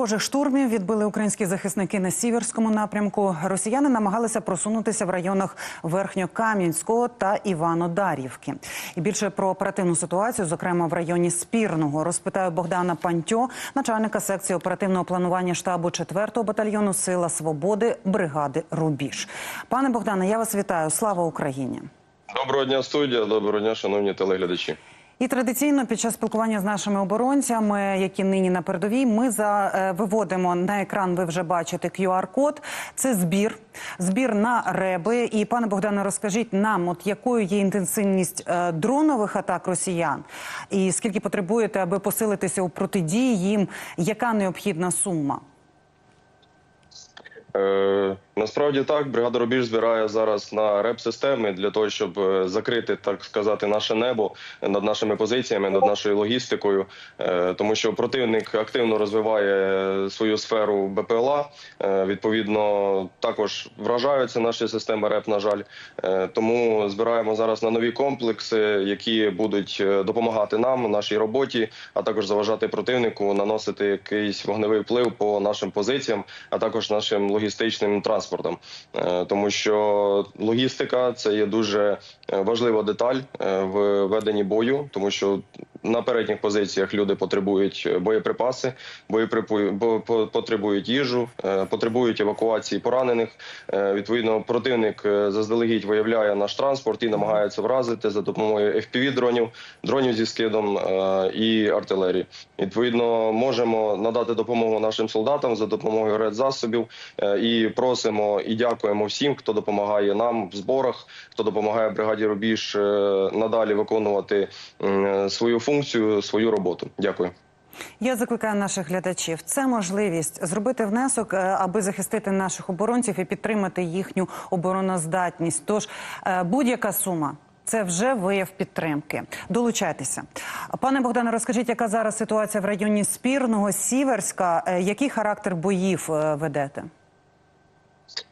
ворожих штурмів відбили українські захисники на сіверському напрямку. Росіяни намагалися просунутися в районах Верхньокам'янського та Іванодарівки. І більше про оперативну ситуацію, зокрема в районі Спірного, розпитаю Богдана Пантьо, начальника секції оперативного планування штабу 4-го батальйону Сила Свободи бригади Рубіж. Пане Богдане, я вас вітаю. Слава Україні! Доброго дня, студія. Доброго дня, шановні телеглядачі. І традиційно під час спілкування з нашими оборонцями, які нині на передовій, ми за е, виводимо на екран. Ви вже бачите QR-код. Це збір, збір на реби. І пане Богдане, розкажіть нам, от якою є інтенсивність е, дронових атак росіян, і скільки потребуєте, аби посилитися у протидії їм, яка необхідна сума? Е, насправді так, бригада Рубіж збирає зараз на реп-системи для того, щоб е, закрити, так сказати, наше небо над нашими позиціями, над нашою логістикою, е, тому що противник активно розвиває свою сферу БПЛА. Е, відповідно, також вражаються наші системи РЕП. На жаль, Е, тому збираємо зараз на нові комплекси, які будуть е, допомагати нам нашій роботі, а також заважати противнику наносити якийсь вогневий вплив по нашим позиціям, а також нашим логістичним транспортом, Е, тому що логістика це є дуже е, важлива деталь е, в веденні бою, тому що на передніх позиціях люди потребують е, боєприпаси, потребують їжу, е, потребують евакуації поранених. Е, Відповідно, противник заздалегідь виявляє наш транспорт і намагається вразити за допомогою fpv дронів, дронів зі скидом і артилерії. Відповідно, можемо надати допомогу нашим солдатам за допомогою редзасобів і просимо і дякуємо всім, хто допомагає нам в зборах, хто допомагає бригаді Рубіж надалі виконувати свою функцію, свою роботу. Дякую. Я закликаю наших глядачів. Це можливість зробити внесок, е, аби захистити наших оборонців і підтримати їхню обороноздатність. Тож е, будь-яка сума. Це вже вияв підтримки. Долучайтеся, пане Богдане. Розкажіть, яка зараз ситуація в районі Спірного, Сіверська? Е, Який характер боїв ведете?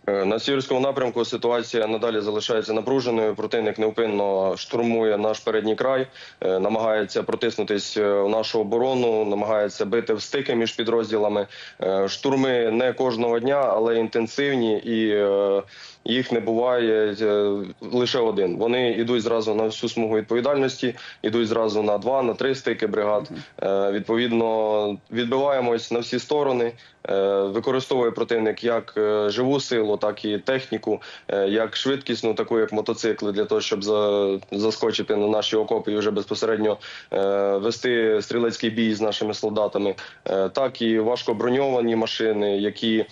Е, На сіверському напрямку ситуація надалі залишається напруженою. Противник невпинно штурмує наш передній край, е, намагається протиснутись е, в нашу оборону, намагається бити в стики між підрозділами. Е, Штурми не кожного дня, але інтенсивні і е, їх не буває е, лише один. Вони йдуть зразу на всю смугу відповідальності, йдуть зразу на два, на три стики бригад. Е, Відповідно, відбиваємось на всі сторони. Е, Використовує противник як е, живу силу, так і техніку, е, як швидкісну, таку як мотоцикли, для того, щоб за- заскочити на наші окопи і вже безпосередньо е, вести стрілецький бій з нашими солдатами, Е, так і важкоброньовані машини, які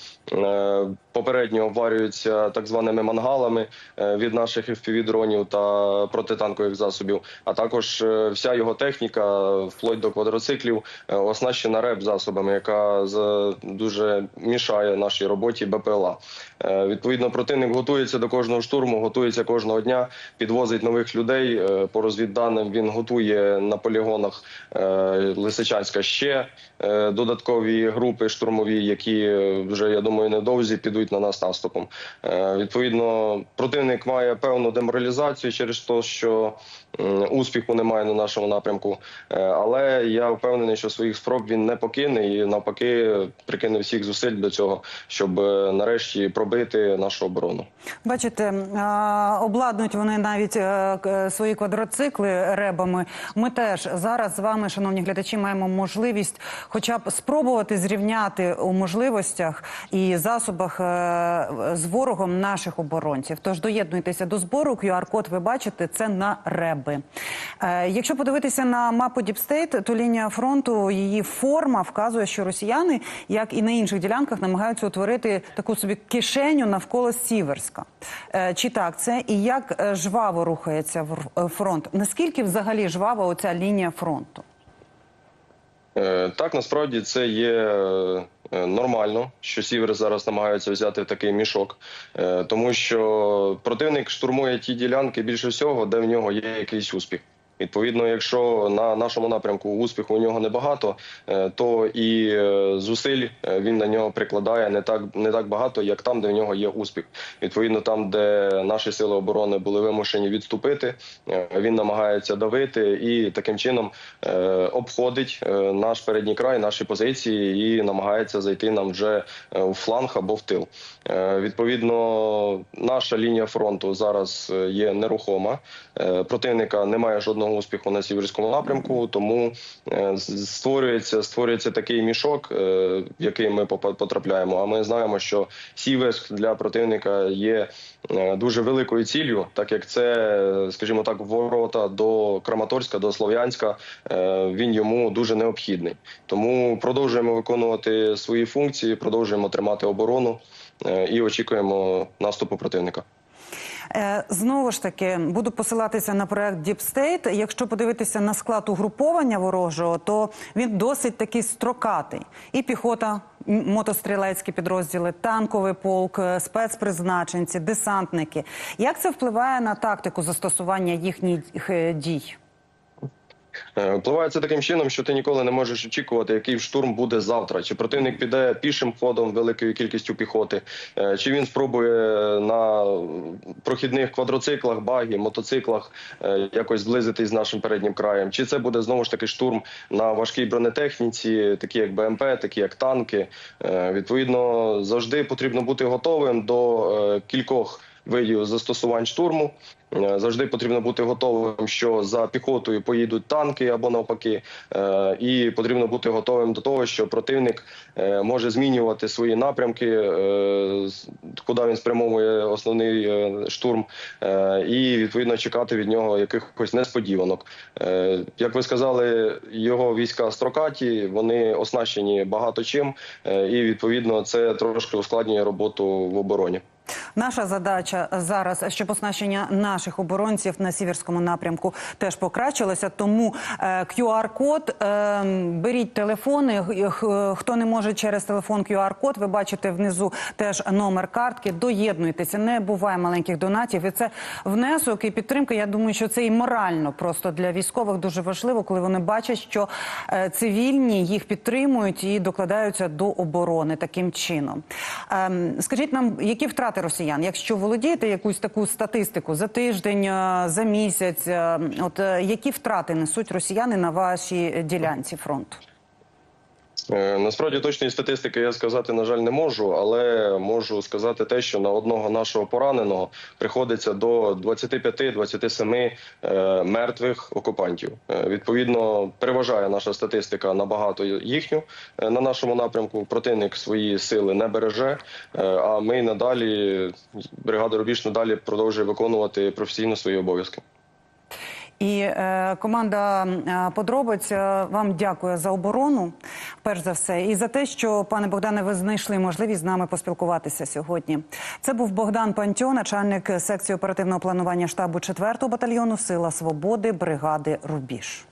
попередньо обварюються так званими мангалами е, від наших FPV-дронів та протитанкових засобів. А також е, вся його техніка, вплоть до квадроциклів, е, оснащена реп засобами, яка дуже мішає нашій роботі БПЛА. Відповідно, противник готується до кожного штурму, готується кожного дня, підвозить нових людей. По розвідданим він готує на полігонах Лисичанська ще додаткові групи штурмові, які вже я думаю невдовзі підуть на нас наступом. Е, Відповідно, противник має певну деморалізацію через те, що успіху немає на нашому напрямку. Е, Але я впевнений, що своїх спроб він не покине і навпаки прикине всіх зусиль до цього, щоб е, нарешті пробити нашу оборону. Бачите, обладнують вони навіть свої квадроцикли ребами. Ми теж зараз з вами, шановні глядачі, маємо можливість, хоча б спробувати зрівняти у можливостях і засобах з ворогом наших оборонців. Тож доєднуйтеся до збору. QR-код ви бачите, це на реби. Е, Якщо подивитися на мапу Діпстейт, то лінія фронту, її форма вказує, що росіяни, як і на інших ділянках, намагаються утворити таку собі кишеню навколо Сіверська. Е, Чи так це і як е, жваво рухається е, фронт? Наскільки взагалі жвава оця лінія фронту? Е, Так, насправді це є е, нормально, що сівер зараз намагаються взяти такий мішок, Е, тому що противник штурмує ті ділянки більше всього, де в нього є якийсь успіх. Відповідно, якщо на нашому напрямку успіху у нього небагато, е, то і е, зусиль е, він на нього прикладає не так не так багато, як там, де в нього є успіх. Відповідно, там, де наші сили оборони були вимушені відступити, він намагається давити і таким чином обходить наш передній край, наші позиції і намагається зайти нам вже у фланг або в тил. Відповідно, наша лінія фронту зараз є нерухома. Противника немає жодного успіху на сіверському напрямку, тому е, створюється створюється такий мішок, е, в який ми потрапляємо. А ми знаємо, що Сіверськ для противника є е, дуже великою ціллю, так як це, скажімо так, ворота до Краматорська, до Слов'янська. Він йому дуже необхідний. Тому продовжуємо виконувати свої функції, продовжуємо тримати оборону і очікуємо наступу противника. Е, Знову ж таки, буду посилатися на проект Deep State. Якщо подивитися на склад угруповання ворожого, то він досить такий строкатий. І піхота, мотострілецькі підрозділи, танковий полк, е, спецпризначенці, десантники. Як це впливає на тактику застосування їхніх е, дій? Е, Впливає це таким чином, що ти ніколи не можеш очікувати, який штурм буде завтра. Чи противник піде пішим ходом великою кількістю піхоти, е, чи він спробує на прохідних квадроциклах, багі, мотоциклах е, якось зблизитись з нашим переднім краєм. Чи це буде знову ж таки штурм на важкій бронетехніці, такі як БМП, такі як танки. Відповідно, завжди потрібно бути готовим до кількох видів застосувань штурму. Е, Завжди потрібно бути готовим, що за піхотою поїдуть танки або навпаки, Е, і потрібно бути готовим до того, що противник е, може змінювати свої напрямки, куди він спрямовує основний штурм, і відповідно чекати від нього якихось несподіванок. Як ви сказали, його війська строкаті, вони оснащені багато чим, і відповідно це трошки ускладнює роботу в обороні. Наша задача зараз, щоб оснащення наших оборонців на сіверському напрямку теж покращилося. Тому е, QR-код, е, беріть телефони. Х- Хто не може через телефон QR-код, ви бачите внизу теж номер картки. Доєднуйтеся, не буває маленьких донатів. І це внесок і підтримка. Я думаю, що це і морально просто для військових дуже важливо, коли вони бачать, що е, цивільні їх підтримують і докладаються до оборони таким чином. Ем, Скажіть нам, які втрати росіян, якщо володієте якусь таку статистику за тиждень, е, за місяць, е, от е, які втрати несуть росіяни на вашій ділянці фронту? Е, Насправді точної статистики я сказати, на жаль, не можу, але можу сказати те, що на одного нашого пораненого приходиться до 25-27 е, мертвих окупантів. Е, Відповідно, переважає наша статистика набагато їхню на нашому напрямку. Противник свої сили не береже. А ми надалі бригада Рубіж надалі продовжує виконувати професійно свої обов'язки. І е, команда е, подробиць е, вам дякує за оборону, перш за все, і за те, що пане Богдане, ви знайшли можливість з нами поспілкуватися сьогодні. Це був Богдан Пантьо, начальник секції оперативного планування штабу 4-го батальйону Сила Свободи бригади Рубіж.